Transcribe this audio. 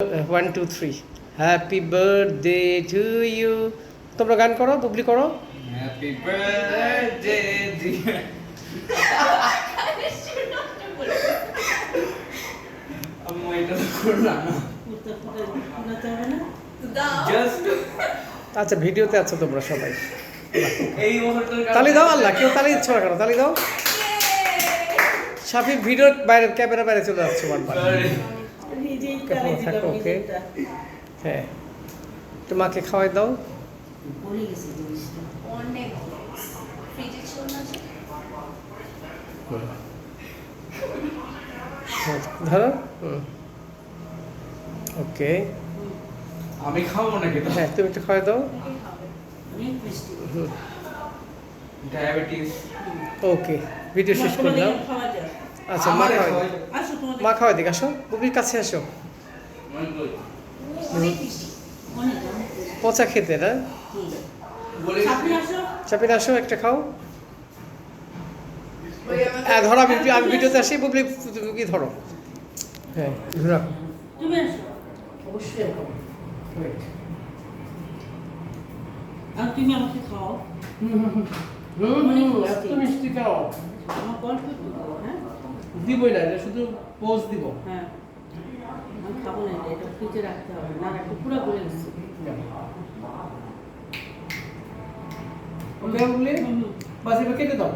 One two three happy birthday to you তোমরা গান করো বুবলি করো। হ্যাপি বার্থডে আচ্ছা ভিডিওতে আছো তোমরা সবাই। এই তালি দাও আল্লাহ কেউ তালি দিচ্ছ না কেন? তালি দাও। সাফি ভিডিওর বাইরে ক্যামেরা বাইরে চলে যাচ্ছে বারবার. থাকো, ওকে। হ্যাঁ। তো মাকে খাওয়াই দাও। অনেক ফ্রিজে ছিল না যে? হ্যাঁ, ধরো। ওকে। আমি খাব নাকি হ্যাঁ তুমি একটু খাওয়াই দাও। ডায়াবেটিস ওকে ভিডিও শেষ করলাম। আচ্ছা মা খাওয়াই দাও। মা খাওয়াই দিক আসো। বুবলির কাছে আসো। পচা খেতে না? বলে চাপিয়ে আসো। একটা খাও। হ্যাঁ ধরো আমি আমি ভিডিওতে আসি বুবলি কি ধরো। হ্যাঁ ধরো। তুমি আসো। অবশ্যই খাব। আর তুমি এত মিষ্টি খাও। আমার গল্প হ্যাঁ? দিবই না এটা শুধু পোজ দিব। হ্যাঁ। খাব না এটা, ফ্রিজে রাখতে হবে না রাখতে পুরো বলে গেছি। বাস এবার কেটে দাও।